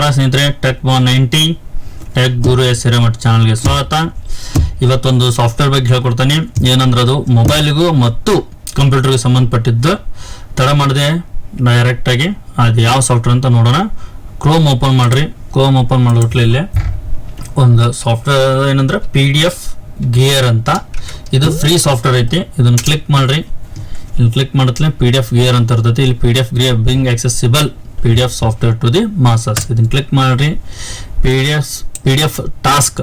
ನಮಸ್ಕಾರ ಸ್ನೇಹಿತರೆ tech one ninety tech Guru S Hiremath ಚಾನಲ್ಗೆ ಸ್ವಾಗತ. ಇವತ್ತೊಂದು ಸಾಫ್ಟ್ವೇರ್ ಬಗ್ಗೆ ಹೇಳ್ಕೊಡ್ತಾನೆ. ಏನಂದ್ರೆ ಅದು ಮೊಬೈಲ್ಗೂ ಮತ್ತು ಕಂಪ್ಯೂಟರ್ಗೆ ಸಂಬಂಧಪಟ್ಟಿದ್ದು ತಡ ಮಾಡದೆ ಡೈರೆಕ್ಟಾಗಿ ಅದು ಯಾವ ಸಾಫ್ಟ್ವೇರ್ ಅಂತ ನೋಡೋಣ. ಕ್ರೋಮ್ ಓಪನ್ ಮಾಡಿರಿ. ಕ್ರೋಮ್ ಓಪನ್ ಮಾಡೋಟ್ಲೆ ಇಲ್ಲೇ ಒಂದು ಸಾಫ್ಟ್ವೇರ್ ಏನಂದ್ರೆ ಪಿ ಡಿ ಎಫ್ ಗೇರ್ ಅಂತ. ಇದು ಫ್ರೀ ಸಾಫ್ಟ್ವೇರ್ ಐತಿ. ಇದನ್ನ ಕ್ಲಿಕ್ ಮಾಡಿರಿ. ಇಲ್ಲಿ ಕ್ಲಿಕ್ ಮಾಡತ್ಲೆ ಪಿ ಡಿ ಎಫ್ ಗೇರ್ ಅಂತ ಇರ್ತೈತಿ. ಇಲ್ಲಿ P D F gear bringing accessible P software to software to the masses ಇದನ್ನು ಕ್ಲಿಕ್ ಮಾಡಿರಿ. P D F P D F task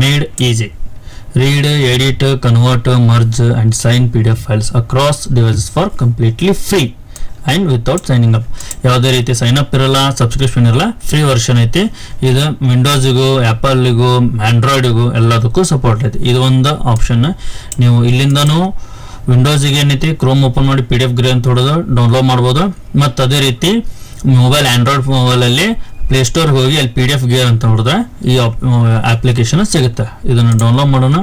made easy read edit convert merge and sign P D F files across devices for completely free and without signing up ಯಾವುದೇ ರೀತಿ sign up ಇರಲ್ಲ subscription ಇರಲ್ಲ free version ಐತಿ. ಇದು ವಿಂಡೋಸಿಗೂ ಆ್ಯಪಲ್ಗೂ ಆ್ಯಂಡ್ರಾಯ್ಡಿಗೂ ಎಲ್ಲದಕ್ಕೂ support ಐತಿ. ಇದು ಒಂದು ಆಪ್ಷನ್ ನೀವು ಇಲ್ಲಿಂದನೂ ವಿಂಡೋಸಿಗೆ ಏನೈತಿ ಕ್ರೋಮ್ ಓಪನ್ ಮಾಡಿ ಪಿ ಡಿ ಎಫ್ ಗ್ರೇ ಅಂತ ಹೊಡೆದು ಡೌನ್ಲೋಡ್ ಮಾಡ್ಬೋದು. ಮತ್ತು ಅದೇ ರೀತಿ ಮೊಬೈಲ್ ಆ್ಯಂಡ್ರಾಯ್ಡ್ ಮೊಬೈಲಲ್ಲಿ ಪ್ಲೇಸ್ಟೋರ್ಗೆ ಹೋಗಿ ಅಲ್ಲಿ ಪಿ ಡಿ ಎಫ್ ಗೇರ್ ಅಂತ ನೋಡಿದ್ರೆ ಈ ಅಪ್ಲಿಕೇಶನ್ ಸಿಗುತ್ತೆ. ಇದನ್ನು ಡೌನ್ಲೋಡ್ ಮಾಡೋಣ.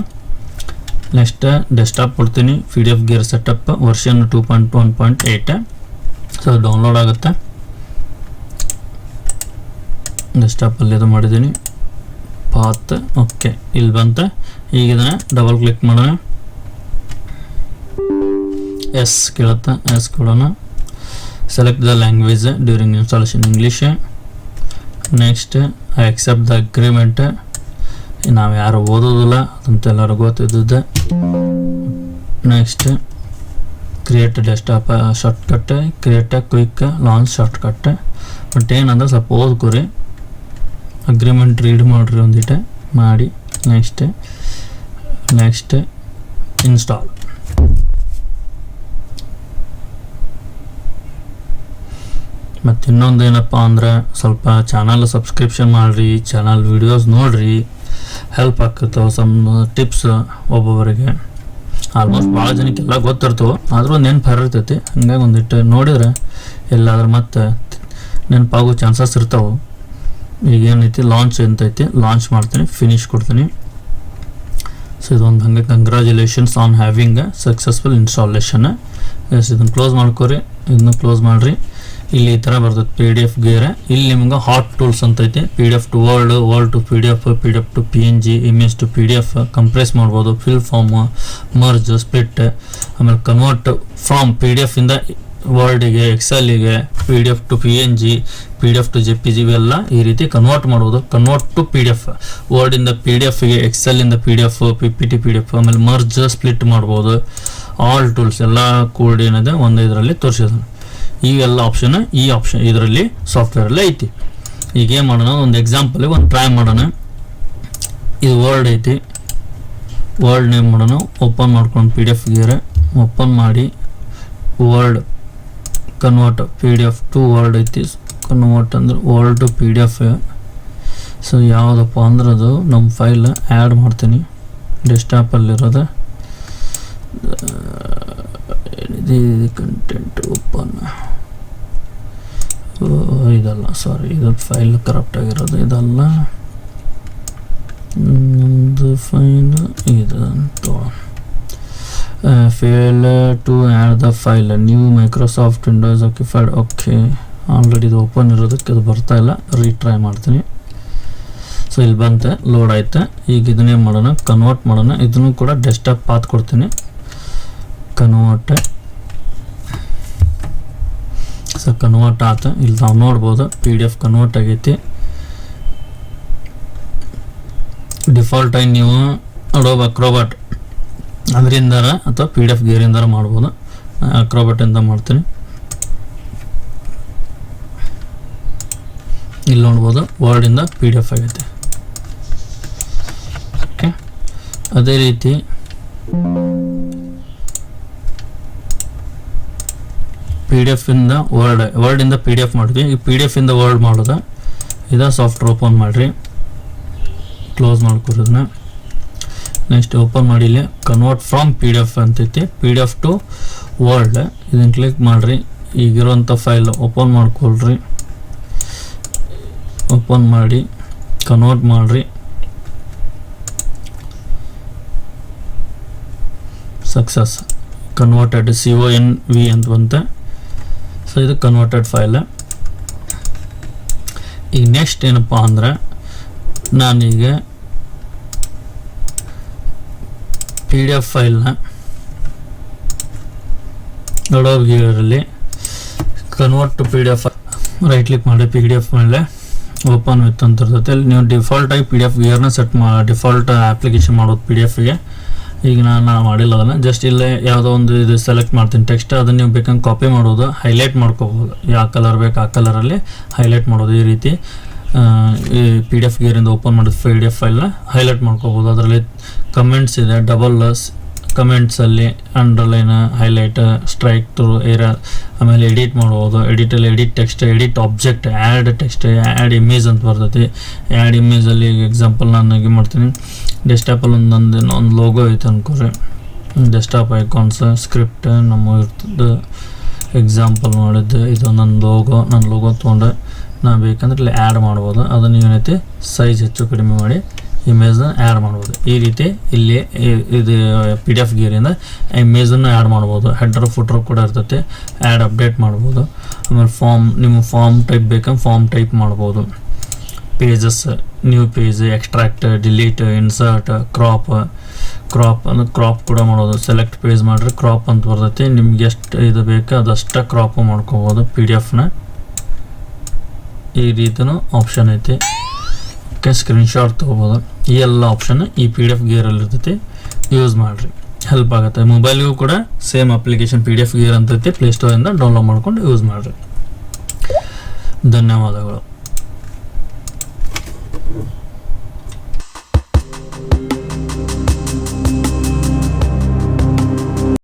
ನೆಕ್ಸ್ಟ್ ಡೆಸ್ಕ್ಟಾಪ್ ಕೊಡ್ತೀನಿ. P D F gear setup version two point one point eight so download ಆಗುತ್ತೆ. ಡೆಸ್ಕ್ಟಾಪಲ್ಲಿ ಇದು ಮಾಡಿದ್ದೀನಿ. ಪಾತ್ ಓಕೆ ಇಲ್ಲಿ ಬಂತ. ಈಗ ಇದನ್ನು ಡಬಲ್ ಕ್ಲಿಕ್ ಮಾಡೋಣ. ಎಸ್ ಕೇಳುತ್ತೆ. ಎಸ್ ಕೊಡೋಣ. Select the language during installation English. Next, I accept the agreement ನಾವು ಯಾರು ಓದೋದಿಲ್ಲ, ಅದಂತ ಎಲ್ಲರೂ ಗೊತ್ತಿದ್ದದ್ದು. Next create desktop shortcut create quick launch shortcut but ಏನಂದ್ರೆ ಸ್ವಲ್ಪ ಓದ್ಕೊರಿ. ಅಗ್ರಿಮೆಂಟ್ ರೀಡ್ ಮಾಡಿರಿ ಒಂದಿಟ, ಮಾಡಿ. ನೆಕ್ಸ್ಟ್ ನೆಕ್ಸ್ಟ್ ಇನ್ಸ್ಟಾಲ್ ಮತ್ತು ಇನ್ನೊಂದು ಏನಪ್ಪ ಅಂದ್ರೆ ಸ್ವಲ್ಪ ಚಾನಲ್ ಸಬ್ಸ್ಕ್ರಿಪ್ಷನ್ ಮಾಡಿರಿ ಚಾನಲ್ ವಿಡಿಯೋಸ್ ನೋಡಿರಿ. ಹೆಲ್ಪ್ ಆಗ್ತವೆ ಸಮ್ ಟಿಪ್ಸ್ ಒಬ್ಬೊಬ್ಬರಿಗೆ ಆಲ್ಮೋಸ್ಟ್ ಭಾಳ ಜನಕ್ಕೆಲ್ಲ ಗೊತ್ತಿರ್ತವೆ, ಆದರೂ ನೆನ್ಪು ಹರಿರ್ತೈತಿ ಹಂಗಾಗಿ ಒಂದಿಟ್ಟು ನೋಡಿದ್ರೆ ಎಲ್ಲಾದರೂ ಮತ್ತೆ ನೆನಪಾಗೋ ಚಾನ್ಸಸ್ ಇರ್ತಾವೆ. ಈಗ ಏನೈತಿ ಲಾಂಚ್ ಎಂತೈತಿ ಲಾಂಚ್ ಮಾಡ್ತೀನಿ ಫಿನಿಶ್ ಕೊಡ್ತೀನಿ. ಸೊ ಇದೊಂದು ಹಂಗೆ congratulations on having successful installation yes ಇದನ್ನು ಕ್ಲೋಸ್ ಮಾಡ್ಕೊರಿ, ಇದನ್ನು ಕ್ಲೋಸ್ ಮಾಡಿರಿ. ಇಲ್ಲಿ ಈ ತರ ಬರ್ತದೆ ಪಿ ಡಿ ಎಫ್ ಗೇರ್ ಇಲ್ಲಿ ನಿಮ್ಗೆ ಹಾಟ್ ಟೂಲ್ಸ್ ಅಂತ ಐತೆ P D F to word word to P D F P D F to P N G image to P D F compress ಮಾಡ್ಬೋದು ಫಿಲ್ ಫಾರ್ಮ್ ಮರ್ಜ್ ಸ್ಪ್ಲಿಟ್ ಆಮೇಲೆ convert from P D F ಇಂದ ವರ್ಡಿಗೆ ಎಕ್ಸೆಲ್ಗೆ P D F to P N G P D F to J P G ಇವೆಲ್ಲ ಈ ರೀತಿ convert ಮಾಡ್ಬೋದು convert to P D F ವರ್ಡಿಂದ P D ಎಫ್ಗೆ ಎಕ್ಸೆಲ್ಲಿಂದ P D F P P T P D F ಆಮೇಲೆ merge split ಮಾಡ್ಬೋದು all tools ಎಲ್ಲ ಕೂಡಿ ಏನಿದೆ ಒಂದು ಇದರಲ್ಲಿ ತೋರಿಸಿದಾನೆ ಈ ಎಲ್ಲ ಆಪ್ಷನ್ ಈ ಆಪ್ಷನ್ ಇದರಲ್ಲಿ ಸಾಫ್ಟ್ವೇರಲ್ಲಿ ಐತಿ. ಈಗ ಏನು ಮಾಡೋಣ, ಒಂದು ಎಕ್ಸಾಂಪಲ್ ಒಂದು ಟ್ರೈ ಮಾಡೋಣ. ಇದು ವರ್ಡ್ ಐತಿ. ವರ್ಡ್ ನೇಮ್ ಮಾಡೋಣ ಓಪನ್ ಮಾಡ್ಕೊಂಡು ಪಿ ಡಿ ಎಫ್ ಗೇರೆ ಓಪನ್ ಮಾಡಿ word convert P D F to word ಐತಿ. ಕನ್ವರ್ಟ್ ಅಂದ್ರೆ word to P D F so ಯಾವುದಪ್ಪ ಅಂದ್ರೆ ಅದು ನಮ್ಮ ಫೈಲ್ ಆ್ಯಡ್ ಮಾಡ್ತೀನಿ. ಡೆಸ್ಕ್ಟಾಪಲ್ಲಿರೋದು ಇದು ಕಂಟೆಂಟ್ ಓಪನ್ ಇದಲ್ಲ ಸಾರಿ ಇದು ಫೈಲ್ ಕರಪ್ಟ್ ಆಗಿರೋದು, ಇದಲ್ಲ. ನಮ್ಮದು ಫೈಲ್ ಇದು fail to add the file new Microsoft Windows fried okay already ಇದು ಓಪನ್ ಇರೋದಕ್ಕೆ ಅದು ಬರ್ತಾ ಇಲ್ಲ. ರೀಟ್ರೈ ಮಾಡ್ತೀನಿ. ಸೊ ಇಲ್ಲಿ ಬಂತೆ ಲೋಡ್ ಆಯ್ತು. ಈಗ ಇದನ್ನೇ ಮಾಡೋಣ ಕನ್ವರ್ಟ್ ಮಾಡೋಣ. ಇದನ್ನು ಕೂಡ ಡೆಸ್ಕ್ಟಾಪ್ ಪಾತ್ ಕೊಡ್ತೀನಿ. ಕನ್ವರ್ಟ್ ಕನ್ವರ್ಟ್ ಆತ. ಇಲ್ಲಿ ನಾವು ನೋಡ್ಬೋದು ಪಿ ಡಿ ಎಫ್ ಕನ್ವರ್ಟ್ ಆಗೈತಿ. ಡಿಫಾಲ್ಟ್ ಆಗಿ ನೀವು ಅಡೋಬ್ ಅಕ್ರೋಬಾಟ್ ಅದರಿಂದ ಅಥವಾ ಪಿ ಡಿ ಎಫ್ ಗೇರಿಂದ ಮಾಡ್ಬೋದು. ಅಕ್ರೋಬಾಟಿಂದ ಮಾಡ್ತೀನಿ. ಇಲ್ಲಿ ನೋಡ್ಬೋದು ವರ್ಡಿಂದ ಪಿ ಡಿ ಎಫ್ ಆಗೈತೆ. ಓಕೆ ಅದೇ ರೀತಿ ಪಿ ಡಿ ಎಫ್ ಇಂದ ವರ್ಡ್ ಇಂದ ಪಿ ಡಿ ಎಫ್ ಮಾಡಿದ್ವಿ ಈ ಪಿ ಡಿ ಎಫ್ ಇಂದ ವರ್ಡ್ ಮಾಡೋದು, ಇದ ಸಾಫ್ಟ್ವೇರ್ ಓಪನ್ ಮಾಡಿರಿ. ಕ್ಲೋಸ್ ಮಾಡ್ಕೊರೋದನ್ನ ನೆಕ್ಸ್ಟ್ ಓಪನ್ ಮಾಡಿ ಇಲ್ಲಿ convert from P D F ಅಂತೈತಿ. P D F to word ಇದನ್ನು ಕ್ಲಿಕ್ ಮಾಡಿರಿ. ಈಗಿರೋಂಥ ಫೈಲ್ ಓಪನ್ ಮಾಡ್ಕೊಳ್ರಿ. ಓಪನ್ ಮಾಡಿ ಕನ್ವರ್ಟ್ ಮಾಡಿರಿ. Success converted C O N V ಅಂತ ಬಂತೆ. ಸೊ ಇದು ಕನ್ವರ್ಟೆಡ್ ಫೈಲ್ ಈಗ ನೆಕ್ಸ್ಟ್ ಏನಪ್ಪ ಅಂದ್ರೆ ನಾನೀಗ ಪಿ ಡಿ ಎಫ್ ಫೈಲ್ನ gear ಗಿಯರಲ್ಲಿ convert to P D F right click ಮಾಡಿ ಪಿ ಡಿ ಎಫ್ ಮೇಲೆ ಓಪನ್ ವಿತ್ ಅಂತ ಇರ್ತೈತೆ. ಅಲ್ಲಿ ನೀವು ಡಿಫಾಲ್ಟ್ ಆಗಿ ಪಿ ಡಿ ಎಫ್ ಗಿಯರ್ನ ಸೆಟ್ ಮಾ ಡಿಫಾಲ್ಟ್ ಅಪ್ಲಿಕೇಶನ್ ಮಾಡೋದು ಪಿ ಡಿ ಎಫ್ಗೆ ಈಗ ನಾನು ಮಾಡಿಲ್ಲ ಅದನ್ನು. ಜಸ್ಟ್ ಇಲ್ಲೇ ಯಾವುದೋ ಒಂದು ಇದು ಸೆಲೆಕ್ಟ್ ಮಾಡ್ತೀನಿ. ಟೆಕ್ಸ್ಟ್ ಅದನ್ನು ನೀವು ಬೇಕಂಗೆ ಕಾಪಿ ಮಾಡೋದು ಹೈಲೈಟ್ ಮಾಡ್ಕೋಬೋದು. ಯಾವ ಕಲರ್ ಬೇಕು ಆ ಕಲರಲ್ಲಿ ಹೈಲೈಟ್ ಮಾಡೋದು ಈ ರೀತಿ. ಈ ಪಿ ಡಿ ಎಫ್ ಗೇರಿಂದ ಓಪನ್ ಮಾಡಿದ ಪಿ ಡಿ ಎಫ್ ಫೈಲ್ನ ಹೈಲೈಟ್ ಮಾಡ್ಕೋಬೋದು. ಅದರಲ್ಲಿ ಕಮೆಂಟ್ಸ್ ಇದೆ double ಕಮೆಂಟ್ಸಲ್ಲಿ underline highlight strike through area ಆಮೇಲೆ ಎಡಿಟ್ ಮಾಡ್ಬೋದು. ಎಡಿಟಲ್ಲಿ edit text edit object add text add image ಅಂತ ಬರ್ತೈತಿ. ಆ್ಯಡ್ ಇಮೇಜಲ್ಲಿ ಎಕ್ಸಾಂಪಲ್ ನಾನು ಮಾಡ್ತೀನಿ. ಡೆಸ್ಕ್ಟಾಪಲ್ಲಿ ಒಂದು ನಂದು ಒಂದು ಲೋಗೋ ಐತೆ ಅನ್ಕೋರಿ. ಡೆಸ್ಕ್ಟಾಪ್ ಐಕಾನ್ಸ್ ಸ್ಕ್ರಿಪ್ಟ್ ನಮ್ಮ ಇರ್ತದೆ ಎಕ್ಸಾಂಪಲ್ ಮಾಡಿದ್ದೆ ಇದು ನನ್ನ ಲೋಗೋ ನನ್ನ ಲೋಗೋ ತೊಗೊಂಡೆ ನಾ ಬೇಕಂದ್ರೆ ಇಲ್ಲಿ ಆ್ಯಡ್ ಮಾಡ್ಬೋದು. ಅದನ್ನು ಏನೈತಿ ಸೈಜ್ ಹೆಚ್ಚು ಕಡಿಮೆ ಮಾಡಿ ಇಮೇಜ್ನ ಆ್ಯಡ್ ಮಾಡ್ಬೋದು. ಈ ರೀತಿ ಇಲ್ಲಿ ಇದು ಪಿ ಡಿ ಎಫ್ ಗೇರಿಂದ ಇಮೇಜನ್ನು ಆ್ಯಡ್ ಮಾಡ್ಬೋದು. ಹೆಡ್ರ್ ಫುಟ್ರ್ ಕೂಡ ಇರ್ತೈತಿ ಆ್ಯಡ್ ಅಪ್ಡೇಟ್ ಮಾಡ್ಬೋದು. ಆಮೇಲೆ ಫಾರ್ಮ್ ನಿಮ್ಮ ಫಾರ್ಮ್ ಟೈಪ್ ಬೇಕಂದ್ರೆ ಫಾರ್ಮ್ ಟೈಪ್ ಮಾಡ್ಬೋದು. Pages new page extract delete insert crop crop ಅಂದ್ರೆ ಕ್ರಾಪ್ ಕೂಡ ಮಾಡೋದು. ಸೆಲೆಕ್ಟ್ ಪೇಜ್ ಮಾಡಿದ್ರೆ ಕ್ರಾಪ್ ಅಂತ ಬರ್ತೈತಿ. ನಿಮ್ಗೆ ಎಷ್ಟು ಇದು ಬೇಕು ಅದಷ್ಟೇ ಕ್ರಾಪ್ ಮಾಡ್ಕೋಬೋದು ಪಿ ಡಿ ಎಫ್ನ ಈ ರೀತಿಯೂ ಆಪ್ಷನ್ ಐತಿ. ಓಕೆ ಸ್ಕ್ರೀನ್ಶಾಟ್ ತೊಗೋಬೋದು. ಈ ಎಲ್ಲ ಆಪ್ಷನ್ ಈ ಪಿ ಡಿ ಎಫ್ ಗೇರಲ್ಲಿ ಇರ್ತೈತಿ. ಯೂಸ್ ಮಾಡಿರಿ. ಹೆಲ್ಪ್ ಆಗುತ್ತೆ. ಮೊಬೈಲ್ಗೂ ಕೂಡ same application P D F gear ಅಂತೈತಿ ಪ್ಲೇಸ್ಟೋರಿಂದ ಡೌನ್ಲೋಡ್ ಮಾಡ್ಕೊಂಡು ಯೂಸ್ ಮಾಡಿರಿ. ಧನ್ಯವಾದಗಳು.